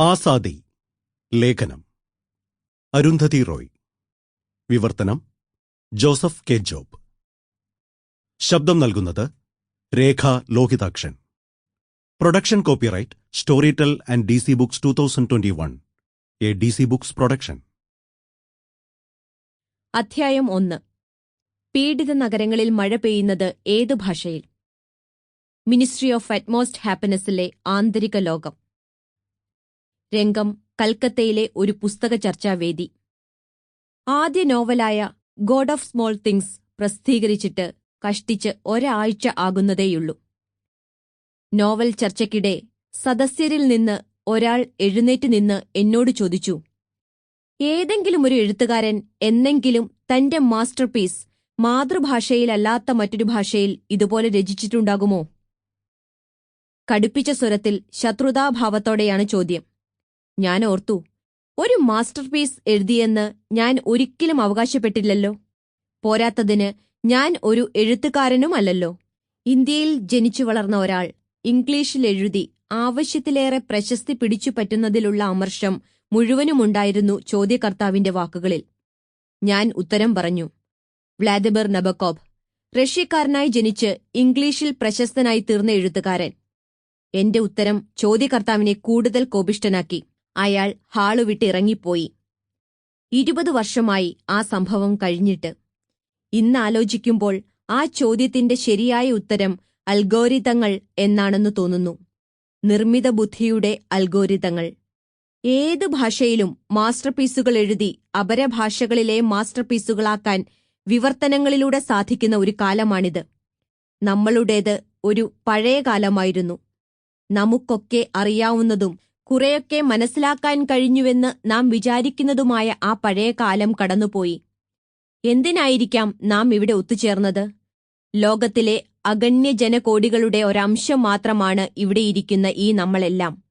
ആസാദി ലേഖനം. അരുന്ധതി റോയ്. വിവർത്തനം Joseph K. Job. ശബ്ദം നൽകുന്നത് Rekha Lohithakshan. Production copyright tell and D C Books two thousand twenty one. A D C Books production. അധ്യായം ഒന്ന്. പീഡിത നഗരങ്ങളിൽ മഴ പെയ്യുന്നത് ഏതു ഭാഷയിൽ? മിനിസ്ട്രി ഓഫ് അറ്റ്മോസ്റ്റ് ഹാപ്പിനെസ്സിലെ ആന്തരിക ലോകം. രംഗം കൽക്കത്തയിലെ ഒരു പുസ്തക ചർച്ചാവേദി. ആദ്യ നോവലായ ഗോഡ് ഓഫ് സ്മോൾ തിങ്സ് പ്രസിദ്ധീകരിച്ചിട്ട് കഷ്ടിച്ച് ഒരാഴ്ച ആകുന്നതേയുള്ളൂ. നോവൽ ചർച്ചയ്ക്കിടെ സദസ്യരിൽ നിന്ന് ഒരാൾ എഴുന്നേറ്റ് നിന്ന് എന്നോട് ചോദിച്ചു ഏതെങ്കിലും ഒരു എഴുത്തുകാരൻ എന്നെങ്കിലും തന്റെ മാസ്റ്റർപീസ് മാതൃഭാഷയിലല്ലാത്ത മറ്റൊരു ഭാഷയിൽ ഇതുപോലെ രചിച്ചിട്ടുണ്ടാകുമോ? കടുപ്പിച്ച സ്വരത്തിൽ ശത്രുതാഭാവത്തോടെയാണ് ചോദ്യം. ഞാൻ ഓർത്തു ഒരു മാസ്റ്റർപീസ് എഴുതിയെന്ന് ഞാൻ ഒരിക്കലും അവകാശപ്പെട്ടില്ലല്ലോ. പോരാത്തതിന് ഞാൻ ഒരു എഴുത്തുകാരനുമല്ലല്ലോ. ഇന്ത്യയിൽ ജനിച്ചു വളർന്ന ഒരാൾ ഇംഗ്ലീഷിൽ എഴുതി ആവശ്യത്തിലേറെ പ്രശസ്തി പിടിച്ചു പറ്റുന്നതിലുള്ള അമർഷം മുഴുവനുമുണ്ടായിരുന്നു ചോദ്യകർത്താവിന്റെ വാക്കുകളിൽ. ഞാൻ ഉത്തരം പറഞ്ഞു വ്ളാദിമിർ നബക്കോബ് റഷ്യക്കാരനായി ജനിച്ച് ഇംഗ്ലീഷിൽ പ്രശസ്തനായി തീർന്ന എഴുത്തുകാരൻ എന്റെ ഉത്തരം ചോദ്യകർത്താവിനെ കൂടുതൽ കോപിഷ്ടനാക്കി അയാൾ ഹാളു വിട്ടിറങ്ങിപ്പോയി. ഇരുപത് വർഷമായി ആ സംഭവം കഴിഞ്ഞിട്ട്. ഇന്ന് ആലോചിക്കുമ്പോൾ ആ ചോദ്യത്തിന്റെ ശരിയായ ഉത്തരം അൽഗോരിതങ്ങൾ എന്നാണെന്ന് തോന്നുന്നു. നിർമ്മിത ബുദ്ധിയുടെ അൽഗോരിതങ്ങൾ. ഏത് ഭാഷയിലും മാസ്റ്റർപീസുകൾ എഴുതി അപരഭാഷകളിലെ മാസ്റ്റർപീസുകളാക്കാൻ വിവർത്തനങ്ങളിലൂടെ സാധിക്കുന്ന ഒരു കാലമാണിത്. നമ്മളുടേത് ഒരു പഴയ കാലമായിരുന്നു. നമുക്കൊക്കെ അറിയാവുന്നതും കുറെയൊക്കെ മനസ്സിലാക്കാൻ കഴിഞ്ഞുവെന്ന് നാം വിചാരിക്കുന്നതുമായ ആ പഴയ കാലം കടന്നുപോയി. എന്തിനായിരിക്കാം നാം ഇവിടെ ഒത്തുചേർന്നത്? ലോകത്തിലെ അഗണ്യ ജനകോടികളുടെ ഒരംശം മാത്രമാണ് ഇവിടെയിരിക്കുന്ന ഈ നമ്മളെല്ലാം.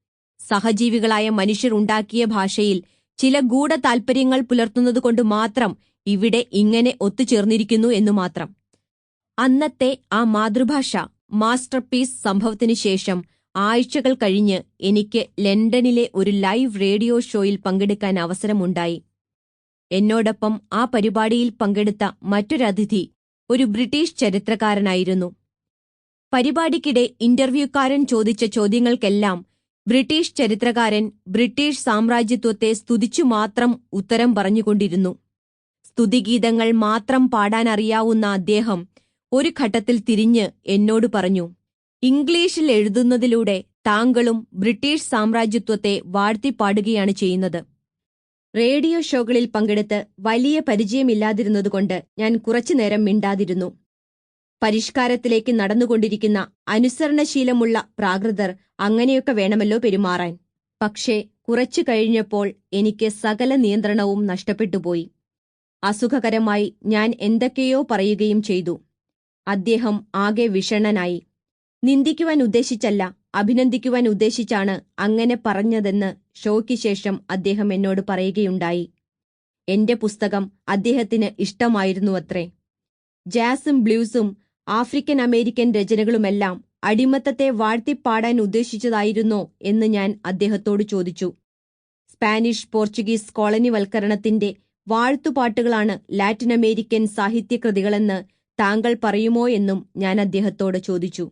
സഹജീവികളായ മനുഷ്യർ ഉണ്ടാക്കിയ ഭാഷയിൽ ചില ഗൂഢ താൽപര്യങ്ങൾ പുലർത്തുന്നതുകൊണ്ട് മാത്രം ഇവിടെ ഇങ്ങനെ ഒത്തുചേർന്നിരിക്കുന്നു എന്നു മാത്രം. അന്നത്തെ ആ മാതൃഭാഷ മാസ്റ്റർപീസ് സംഭവത്തിനു ശേഷം ആഴ്ചകൾ കഴിഞ്ഞ് എനിക്ക് ലണ്ടനിലെ ഒരു ലൈവ് റേഡിയോ ഷോയിൽ പങ്കെടുക്കാൻ അവസരമുണ്ടായി. എന്നോടൊപ്പം ആ പരിപാടിയിൽ പങ്കെടുത്ത മറ്റൊരതിഥി ഒരു ബ്രിട്ടീഷ് ചരിത്രകാരനായിരുന്നു. പരിപാടിക്കിടെ ഇന്റർവ്യൂക്കാരൻ ചോദിച്ച ചോദ്യങ്ങൾക്കെല്ലാം ബ്രിട്ടീഷ് ചരിത്രകാരൻ ബ്രിട്ടീഷ് സാമ്രാജ്യത്വത്തെ സ്തുതിച്ചു മാത്രം ഉത്തരം പറഞ്ഞുകൊണ്ടിരുന്നു. സ്തുതിഗീതങ്ങൾ മാത്രം പാടാനറിയാവുന്ന അദ്ദേഹം ഒരു ഘട്ടത്തിൽ തിരിഞ്ഞ് എന്നോട് പറഞ്ഞു ഇംഗ്ലീഷിൽ എഴുതുന്നതിലൂടെ താങ്കളും ബ്രിട്ടീഷ് സാമ്രാജ്യത്വത്തെ വാഴ്ത്തിപ്പാടുകയാണ് ചെയ്യുന്നത്. റേഡിയോ ഷോകളിൽ പങ്കെടുത്ത് വലിയ പരിചയമില്ലാതിരുന്നതുകൊണ്ട് ഞാൻ കുറച്ചുനേരം മിണ്ടാതിരുന്നു. പരിഷ്കാരത്തിലേക്ക് നടന്നുകൊണ്ടിരിക്കുന്ന അനുസരണശീലമുള്ള പ്രാകൃതർ അങ്ങനെയൊക്കെ വേണമല്ലോ പെരുമാറാൻ. പക്ഷേ കുറച്ചു കഴിഞ്ഞപ്പോൾ എനിക്ക് സകല നിയന്ത്രണവും നഷ്ടപ്പെട്ടുപോയി. അസുഖകരമായി ഞാൻ എന്തൊക്കെയോ പറയുകയും ചെയ്തു. അദ്ദേഹം ആകെ വിഷണ്ണനായി നിന്ദിക്കുവാൻ ഉദ്ദേശിച്ചല്ല അഭിനന്ദിക്കുവാൻ ഉദ്ദേശിച്ചാണ് അങ്ങനെ പറഞ്ഞതെന്ന് ഷോയ്ക്ക് ശേഷം അദ്ദേഹം എന്നോട് പറയുകയുണ്ടായി. എന്റെ പുസ്തകം അദ്ദേഹത്തിന് ഇഷ്ടമായിരുന്നുവത്രേ. ജാസും ബ്ലൂസും ആഫ്രിക്കൻ അമേരിക്കൻ രചനകളുമെല്ലാം അടിമത്തത്തെ വാഴ്ത്തിപ്പാടാൻ ഉദ്ദേശിച്ചതായിരുന്നോ എന്ന് ഞാൻ അദ്ദേഹത്തോട് ചോദിച്ചു. സ്പാനിഷ് പോർച്ചുഗീസ് കോളനിവൽക്കരണത്തിന്റെ വാഴ്ത്തുപാട്ടുകളാണ് ലാറ്റിനമേരിക്കൻ സാഹിത്യകൃതികളെന്ന് താങ്കൾ പറയുമോ എന്നും ഞാൻ അദ്ദേഹത്തോട് ചോദിച്ചു.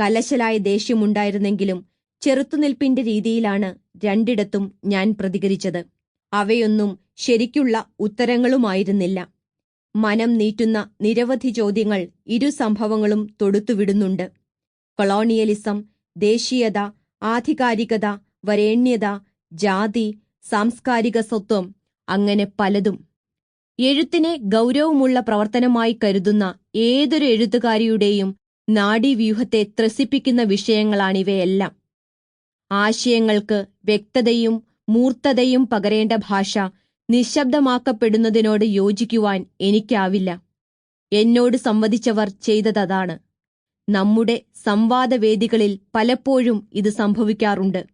കലശലായ ദേഷ്യമുണ്ടായിരുന്നെങ്കിലും ചെറുത്തുനിൽപ്പിന്റെ രീതിയിലാണ് രണ്ടിടത്തും ഞാൻ പ്രതികരിച്ചത്. അവയൊന്നും ശരിക്കുള്ള ഉത്തരങ്ങളുമായിരുന്നില്ല. മനം നീറ്റുന്ന നിരവധി ചോദ്യങ്ങൾ ഇരു സംഭവങ്ങളും തൊടുത്തുവിടുന്നുണ്ട്. കൊളോണിയലിസം ദേശീയത ആധികാരികത വരേണ്യത ജാതി സാംസ്കാരിക സ്വത്വം അങ്ങനെ പലതും. എഴുത്തിനെ ഗൗരവമുള്ള പ്രവർത്തനമായി കരുതുന്ന ഏതൊരു എഴുത്തുകാരിയുടെയും നാഡീവ്യൂഹത്തെ ത്രസിപ്പിക്കുന്ന വിഷയങ്ങളാണിവയെല്ലാം. ആശയങ്ങൾക്ക് വ്യക്തതയും മൂർത്തതയും പകരേണ്ട ഭാഷ നിശബ്ദമാക്കപ്പെടുന്നതിനോട് യോജിക്കുവാൻ എനിക്കാവില്ല. എന്നോട് സംവദിച്ചവർ ചെയ്തതതാണ് നമ്മുടെ സംവാദവേദികളിൽ പലപ്പോഴും ഇത് സംഭവിക്കാറുണ്ട്.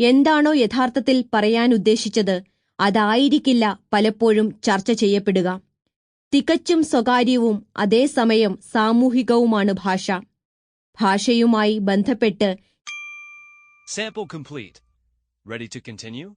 എന്താണോ യഥാർത്ഥത്തിൽ പറയാൻ ഉദ്ദേശിച്ചത് അതായിരിക്കില്ല പലപ്പോഴും ചർച്ച ചെയ്യപ്പെടുക. തികച്ചും സ്വകാര്യവും അതേസമയം സാമൂഹികവുമാണ് ഭാഷ ഭാഷയുമായി ബന്ധപ്പെട്ട് Sample complete. Ready to continue?